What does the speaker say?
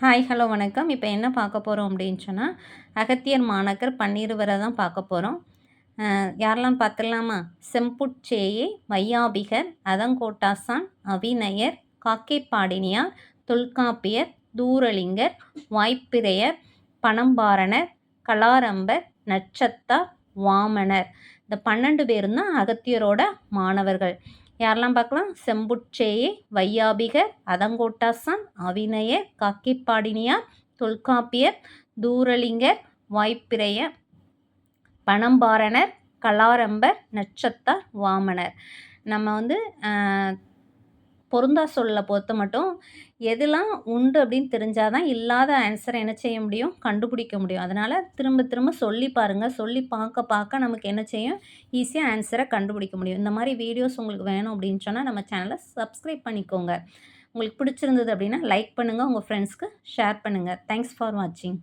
Hi hello வணக்கம். இப்போ என்ன பார்க்க போகிறோம் அப்படின்னு சொன்னால் அகத்தியர் மாணக்கர் பன்னிருவரை தான் பார்க்க போகிறோம் யாரெல்லாம் பார்த்துடலாமா? செம்புட்சேயே வையாபிகர் அதங்கோட்டாசான் அவிநயர் காக்கைப்பாடினியார் தொல்காப்பியர் தூரலிங்கர் வாய்ப்பிரையர் பணம்பாரணர் கலாரம்பர் நட்சத்தார் வாமனர். இந்த பன்னெண்டு பேரும் தான் அகத்தியரோட மாணவர்கள். யாரெல்லாம் பார்க்கலாம்? செம்புட்சேயே வையாபிகர் அதங்கோட்டாசன் அவிநயர் காக்கிப்பாடினியார் தொல்காப்பியர் தூரலிங்கர் வாய்ப்பிரைய பணம்பாரணர் கலாரம்பர் நட்சத்தார் வாமனர். நம்ம வந்து பொருந்தா சொல்ல பொறுத்த மட்டும் எதெல்லாம் உண்டு அப்படின்னு தெரிஞ்சால் தான் இல்லாத ஆன்சரை என்ன செய்ய முடியும்? கண்டுபிடிக்க முடியும். அதனால் திரும்ப திரும்ப சொல்லி பாருங்கள் சொல்லி பார்க்க பார்க்க நமக்கு என்ன செய்யும்? ஈஸியாக ஆன்சரை கண்டுபிடிக்க முடியும். இந்த மாதிரி வீடியோஸ் உங்களுக்கு வேணும் அப்படின்னு சொன்னால் நம்ம சேனலை சப்ஸ்கிரைப் பண்ணிக்கோங்க. உங்களுக்கு பிடிச்சிருந்தது அப்படின்னா லைக் பண்ணுங்கள் உங்கள் ஃப்ரெண்ட்ஸ்க்கு ஷேர் பண்ணுங்கள் தேங்க்ஸ் ஃபார் வாட்சிங்